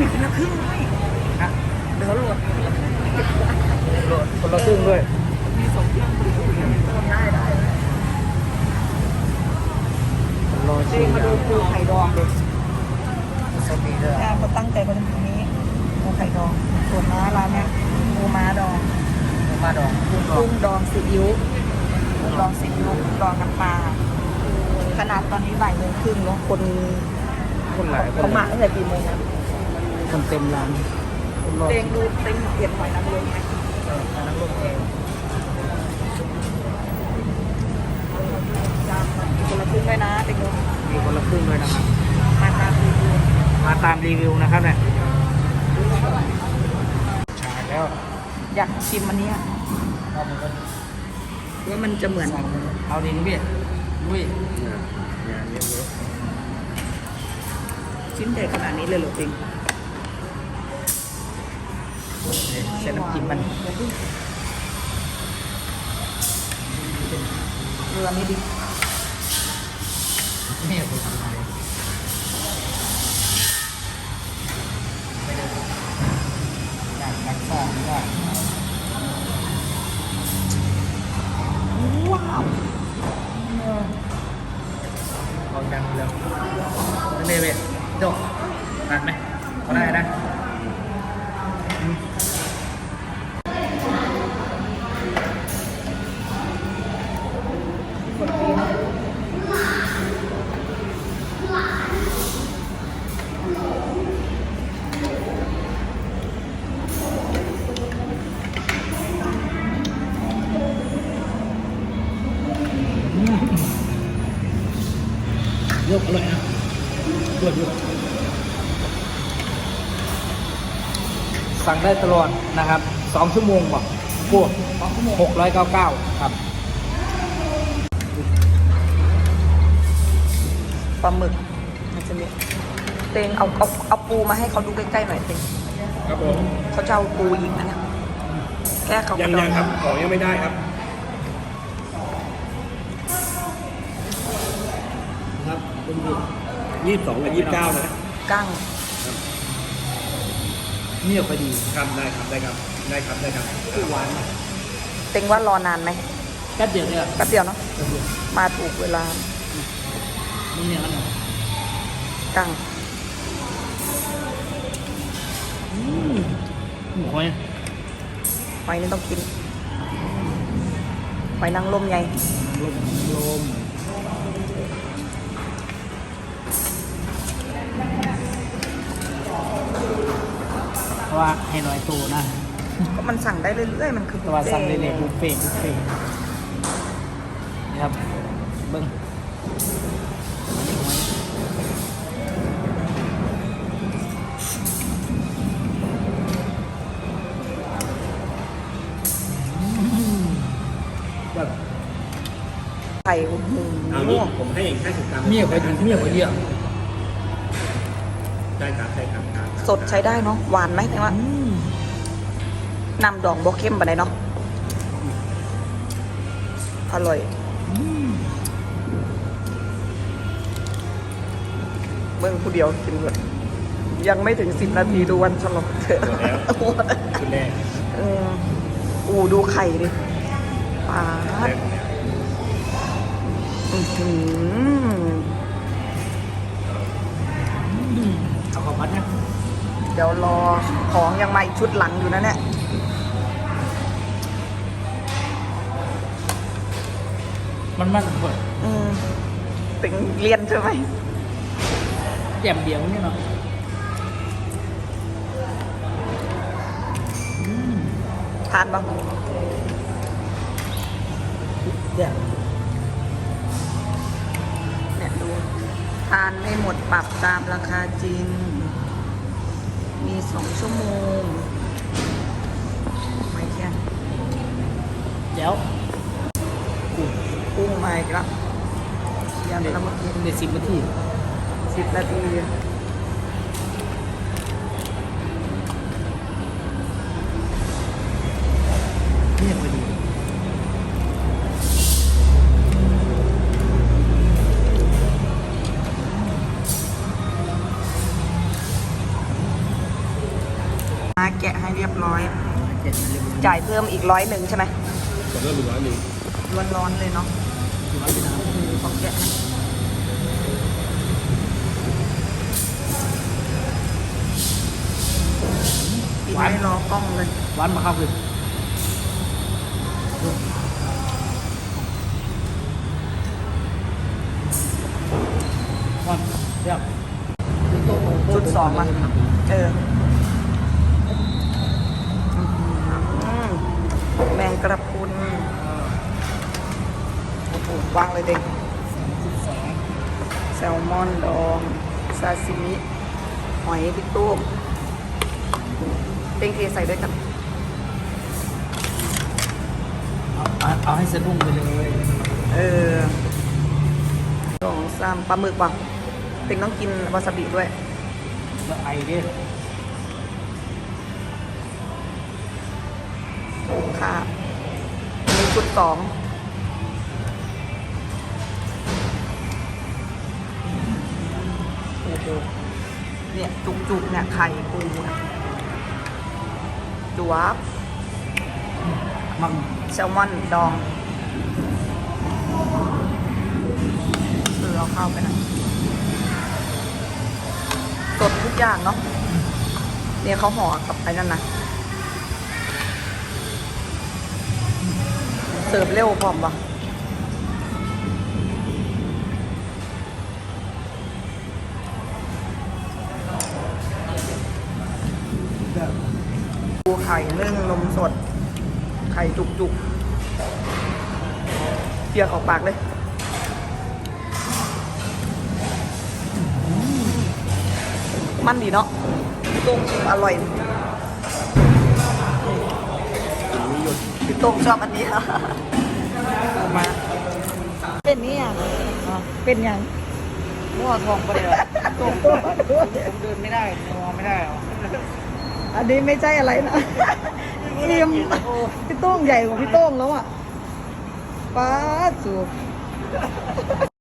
มีคนละครึ่งด้วยฮะเดี๋ยวโหลดคนละครึ่งโหลดคนละครึ่งด้วย มีสองเครื่องได้ได้รอจชิริงมมาดูปูไข่ดองเลยสวัสดีด้วยแม่เขาตั้งใจมาทำตรงนี้ปูไข่ดองส่วนม้าร้านเนี้ยปูม้าดองมาดองกุ้งดองกุ้งดองซีอิ๊วกุ้งดองซีอิ๊วกุ้งดองน้ำปลาขนาดตอนนี้บ่ายโมงครึ่งแล้วคนคนหลายคนเขามาตั้งแต่กี่โมงอะ คนเต็มร้านคนรอเต็งดูเต็งเปลี่ยนหอยนางรมไหมเอออันนั้นลงเองจามมีคนละครึ่งด้วยนะเต็งดูมีคนละครึ่งด้วยนะครับ มาตามรีวิว มาตามรีวิวนะครับเนี่ยฉายแล้ว อยากชิมอันเนี้ยเอามือกันว่ามันจะเหมือน เอาดินี่พี่ลุยชิ้นใหญ่ขนาดนี้เลยเหรอเต็ง ใส่น้ำจิ้มมันเรือไม่ดีนี่คือทำอะไรอยากรักษาว่าว้าวเอาจังเลยนี่เว้ยโดดนั ยกอร่อยนะรวดยกสั่งได้ตลอดนะครับสองชั่วโมงป่ะพวกหกร้อยเก้าเก้าครับปลาหมึกมันจะมีเต็งเอาเอาเอาปูมาให้เขาดูใกล้ๆหน่อยเต็งครับผมเขาจะเอาปูยิงนะเนี่ยแก้เขากยัระงดอยังงครับของยังไม่ได้ครับ ยี่สิบสองกับยี่สิบเก้านะกั้งเงียบพอดีครับได้ครับได้ครับได้ครับได้ครับหวานเต็งว่ารอนานไหมแป๊บเดียวเนี่ยแป๊บเดียวเนาะแป๊บเดียวมาถูกเวลานี่เนี่ยมันกั้งหอยหอยนี่ต้องกินหอยนางรมใหญ่ลมลม เพราะว่าให้น้อยตัวนะก็มันสั่งได้เรื่อยๆ มันคือแต่ว่าสั่งบุฟเรื่ฟ่อยๆบุฟเฟ่ต์บุฟเฟ่ต์นี่ครับเบิ้งแบบไข่โอ้โหเอานี่ผมให้เองแค่สิบกรัมเมียไปถึงเมียไปเยอะ ได้ครับได้ครับครับสดใช้ได้เนาะหวานไหมแต่ว่าอืมน้ำดองบ่เข้มปานใดเนาะอร่อยอืมเบิ่งผู้เดียวกินเลยยังไม่ถึงสิบนาทีดูวันฉลองเถอะหมดแล้วคุณแรกเอออูดูไข่ดิปลาแรดกหมดแล้วอื้อหือ ดี๋ยวรอของยังมาอีกชุดหลังอยู่นะเนี่ยมันมันเปิดอืมถึงเรียนใช่ไหมแจ่มเดียวนี่เนาะอืมทานบ้างแจ่มเนี่ยดู ทานไม่หมดปรับตามราคาจริง มีสองชั่วโมงไม่เที่ยงแจ๋วกุ้งกุ้งมาอีกแล้วเที่ยงเด็ดแล้วเมื่อกี้เด็ดสิบนาทีสิบนาที มาแกะให้เรียบร้อย เจ็ดเรียบร้อยจ่ายเพิ่มอีกร้อยหนึ่งใช่ไหมขอเริ่มเป็นร้อยหนึ่งร้อนๆเลยเนาะร้อยพี่น้ำขอแกะให้กินไม่รอกล้องเลยหวานมาเข้าคือหวานเรียบ ชุดสองมาเอออืมแม งกระพรุนโอ้โหวางเลยเด็กสิบสองแซลมอนดองซาซิมิ หอยพิตุ้มเป็นเทใส่ด้วยกัน เอาเอาให้สะดุ้งไปเลย เออสองสามปลาหมึกว่ะเป็นต้องกินวาซาบิด้วย แล้วไอเด้ มีชุดสองโอ้โหเนี่ยจุกๆเนี่ยไข่ปูนะจวบมังแซลมอนดองเออเอาเข้าไปหนะสดทุกอย่างเนาะเนี่ยเขาห่อกับไอ้นั่นนะ เสิร์ฟเร็วพร้อมปะปูไข่นึ่งนมสด ไข่จุกๆเปียกออกปากเลยมันดีเนาะตรงชิมอร่อย พี่โต้งชอบอันนี้มาเป็นนี่ยังเป็นยังมั่วทองไปเลยผมเดินไม่ได้มองไม่ได้หรออันนี้ไม่ใช่อะไรนะอิ่มพี่โต้งใหญ่กว่าพี่โต้งแล้วอะป้าดสู